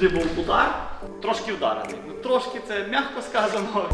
завжди був удар, трошки вдарений. Ну, трошки це м'яко сказано.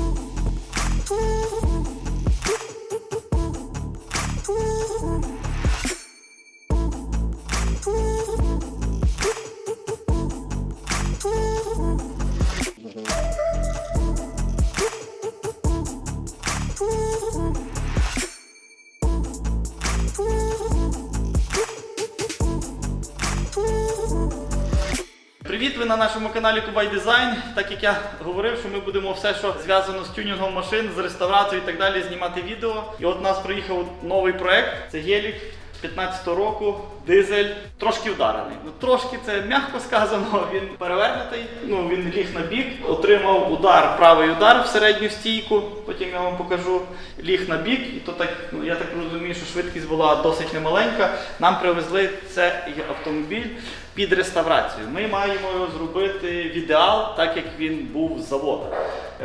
Привіт, ви на нашому каналі Кубай Дизайн. Так як я говорив, що ми будемо все, що зв'язано з тюнінгом машин, з реставрацією і так далі, знімати відео. І от у нас приїхав новий проект. Це гелік 15 року, дизель, трошки вдарений. Ну трошки це м'яко сказано. Він перевернутий. Ну він ліг на бік, отримав удар, правий удар в середню стійку. Потім я вам покажу. Ліг на бік, і то так, ну я так розумію, що швидкість була досить немаленька. Нам привезли цей автомобіль під реставрацію. Ми маємо зробити в ідеал, так як він був з заводу.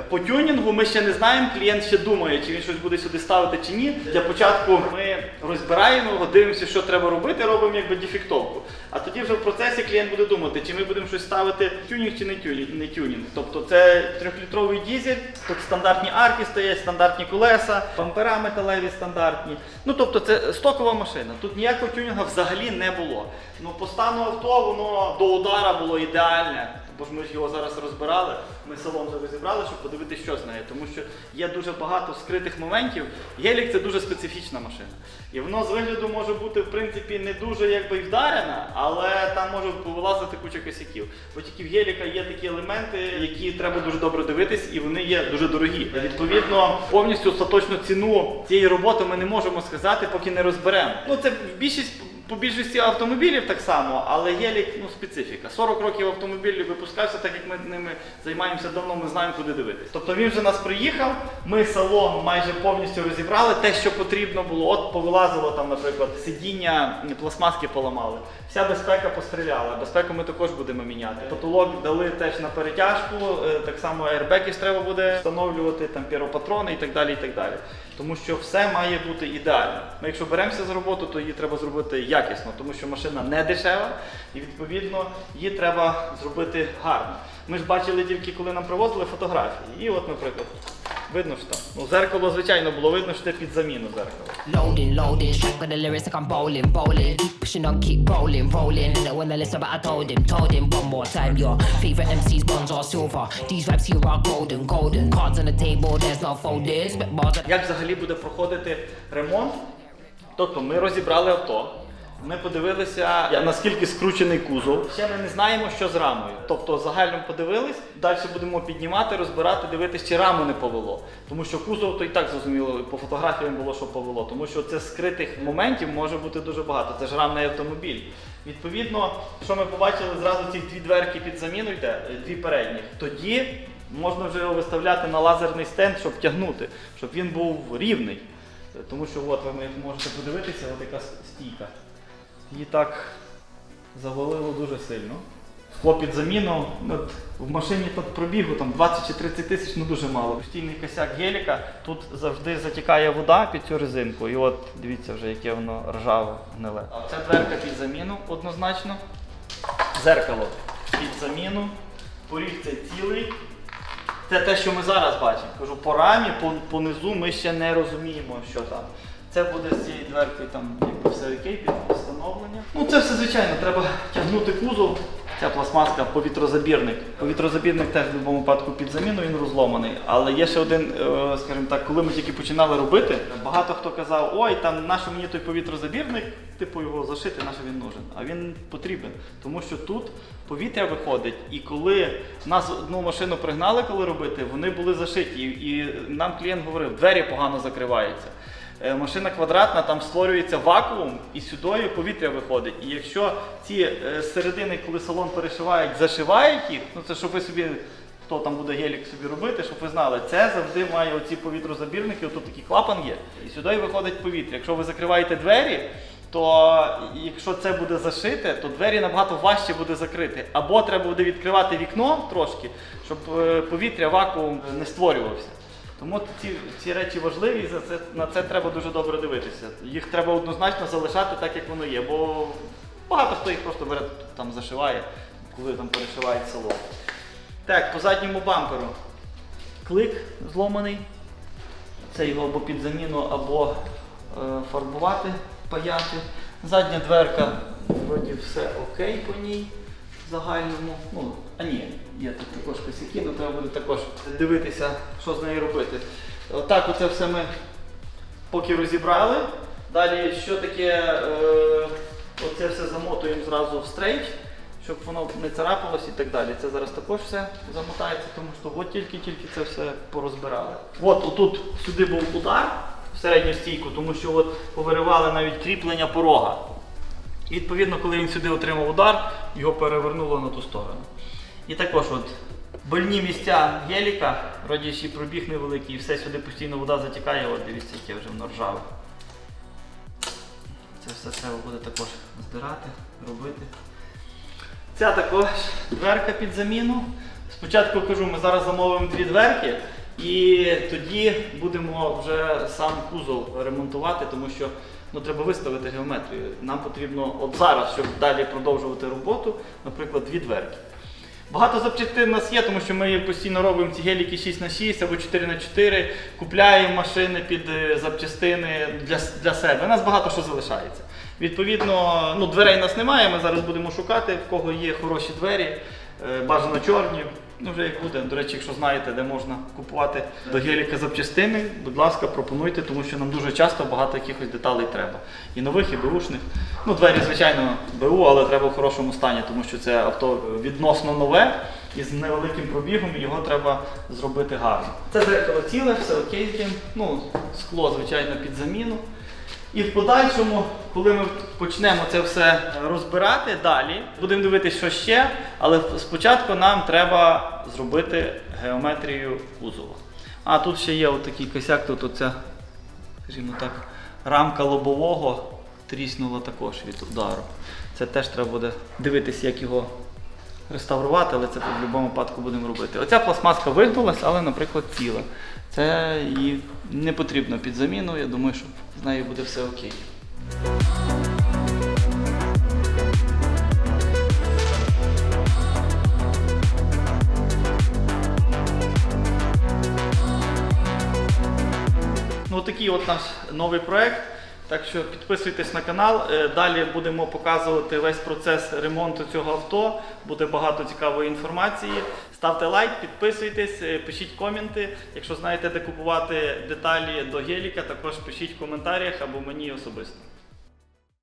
По тюнінгу ми ще не знаємо, клієнт ще думає, чи він щось буде сюди ставити чи ні. Для початку ми розбираємо його, дивимося, що треба робити, робимо якби дефектовку. А тоді вже в процесі клієнт буде думати, чи ми будемо щось ставити тюнінг чи не тюнінг. Не тюнінг. Тобто це трьохлітровий дізель, тут стандартні арки стоять, стандартні колеса, бампера металеві стандартні. Ну тобто це стокова машина. Тут ніякого тюнінга взагалі не було. Ну по стану авто воно до удара було ідеальне. Бо ж ми ж його зараз розбирали, ми вже розібрали, щоб подивитися, що з нею. Тому що є дуже багато скритих моментів. Гелік це дуже специфічна машина. І воно з вигляду може бути, в принципі, не дуже якби й вдарена, але там може повилазити куча косяків. Бо тільки в геліка є такі елементи, які треба дуже добре дивитись, і вони є дуже дорогі. Відповідно, повністю остаточну ціну цієї роботи ми не можемо сказати, поки не розберемо. Ну це більшість. По більшості автомобілів так само, але гелік ну, специфіка. 40 років автомобілів випускався, так як ми ними займаємося давно, ми знаємо, куди дивитись. Тобто він вже нас приїхав, ми салон майже повністю розібрали, те, що потрібно було. От повилазило там, наприклад, сидіння, пластмаски поламали. Вся безпека постріляла. Безпеку ми також будемо міняти. Потолок дали теж на перетяжку, е, так само аербеків треба буде встановлювати, там піропатрони і так далі. і так далі. Тому що все має бути ідеально. Ми якщо беремося за роботу, то її треба зробити якісно, тому що машина не дешева і відповідно її треба зробити гарно. Ми ж бачили тільки, коли нам привозили фотографії. І от, наприклад, видно, що там. Ну, зеркало, звичайно, було видно, що це під заміну зеркало. Loading, loading, straight with the lyrics like I'm bowling, bowling. Keep pushing on, keep rolling, rolling. And when I listen, but I told him, told him one more time. Your favorite MCs, bronze or silver. These raps here are golden, golden. Cards on the table, there's no folders. Spit bars at Як взагалі буде проходити ремонт? Тобто ми розібрали авто. Ми подивилися, наскільки скручений кузов. Ще ми не знаємо, що з рамою. Тобто загально подивились, далі будемо піднімати, розбирати, дивитися, чи раму не повело. Тому що кузов то і так зрозуміло, по фотографіям було, що повело. Тому що це скритих моментів може бути дуже багато. Це ж рамний автомобіль. Відповідно, що ми побачили, зразу ці дві дверки під заміну йде, е, дві передніх. Тоді можна вже його виставляти на лазерний стенд, щоб тягнути, щоб він був рівний. Е, Тому що от ви можете подивитися, от яка стійка. Її так завалило дуже сильно. Скло під заміну. От, в машині тут пробігу там 20 чи 30 тисяч, ну дуже мало. Постійний косяк геліка. Тут завжди затікає вода під цю резинку. І от дивіться вже, яке воно ржаве, гниле. А це дверка під заміну однозначно. Зеркало під заміну. Поріг цей цілий. Це те, що ми зараз бачимо. Кажу, по рамі, по, по низу ми ще не розуміємо, що там. Це буде з цією дверкою там якби все окей під встановлення. Ну це все звичайно, треба тягнути кузов. Ця пластмаска повітрозабірник. Повітрозабірник теж в будь-якому випадку під заміну він розломаний. Але є ще один, е, скажімо так, коли ми тільки починали робити, багато хто казав, ой, там наш мені той повітрозабірник, типу його зашити, наш він нужен. А він потрібен, тому що тут повітря виходить, і коли нас одну машину пригнали, коли робити, вони були зашиті. І нам клієнт говорив, двері погано закриваються. Е, Машина квадратна, там створюється вакуум і сюди повітря виходить. І якщо ці е, середини, коли салон перешивають, зашивають їх, ну це щоб ви собі, хто там буде гелік собі робити, щоб ви знали, це завжди має оці повітрозабірники, отут такий клапан є. І сюди виходить повітря. Якщо ви закриваєте двері, то якщо це буде зашите, то двері набагато важче буде закрити. Або треба буде відкривати вікно трошки, щоб е, повітря, вакуум не створювався. Тому ці, ці речі важливі, за це, на це треба дуже добре дивитися. Їх треба однозначно залишати так, як воно є, бо багато хто їх просто бере там зашиває. коли там перешивають салон. Так, по задньому бамперу. Клик зломаний. Це його або під заміну, або е, фарбувати, паяти. Задня дверка, вроді все окей по ній загальному. Ну, а ні, є тут також косяки, але треба буде також дивитися, що з нею робити. Отак оце все ми поки розібрали. Далі, що таке, е, оце все замотуємо зразу в стрейч, щоб воно не царапалось і так далі. Це зараз також все замотається, тому що от тільки-тільки це все порозбирали. От отут сюди був удар в середню стійку, тому що от повиривали навіть кріплення порога. І відповідно, коли він сюди отримав удар, його перевернуло на ту сторону. І також от больні місця геліка, вроді ще й пробіг невеликий, і все сюди постійно вода затікає, от дивіться, яке вже воно ржаве. Це все треба буде також здирати, робити. Ця також дверка під заміну. Спочатку кажу, ми зараз замовимо дві дверки і тоді будемо вже сам кузов ремонтувати, тому що ну, треба виставити геометрію. Нам потрібно от зараз, щоб далі продовжувати роботу, наприклад, дві дверки. Багато запчастин у нас є, тому що ми постійно робимо ці геліки 6х6 або 4х4, купляємо машини під е, запчастини для, для себе. У нас багато що залишається. Відповідно, ну, дверей у нас немає, ми зараз будемо шукати, в кого є хороші двері, е, бажано чорні. Ну, вже як буде. До речі, якщо знаєте, де можна купувати до геліка запчастини, будь ласка, пропонуйте, тому що нам дуже часто багато якихось деталей треба. І нових, і беушних. Ну, двері, звичайно, БУ, але треба в хорошому стані, тому що це авто відносно нове і з невеликим пробігом його треба зробити гарно. Це зеркало ціле, все окей. Ну, скло, звичайно, під заміну. І в подальшому, коли ми почнемо це все розбирати далі, будемо дивитися, що ще, але спочатку нам треба зробити геометрію кузова. А тут ще є отакий косяк, тут оця, скажімо так, рамка лобового тріснула також від удару. Це теж треба буде дивитися, як його реставрувати, але це в будь-якому випадку будемо робити. Оця пластмаска вигнулась, але, наприклад, ціла. Це їй не потрібно під заміну, я думаю, що з нею буде все окей. Ну, такий от наш новий проект. Так що підписуйтесь на канал. Е, Далі будемо показувати весь процес ремонту цього авто. Буде багато цікавої інформації. Ставте лайк, підписуйтесь, е, пишіть коменти. Якщо знаєте, де купувати деталі до геліка, також пишіть в коментарях або мені особисто.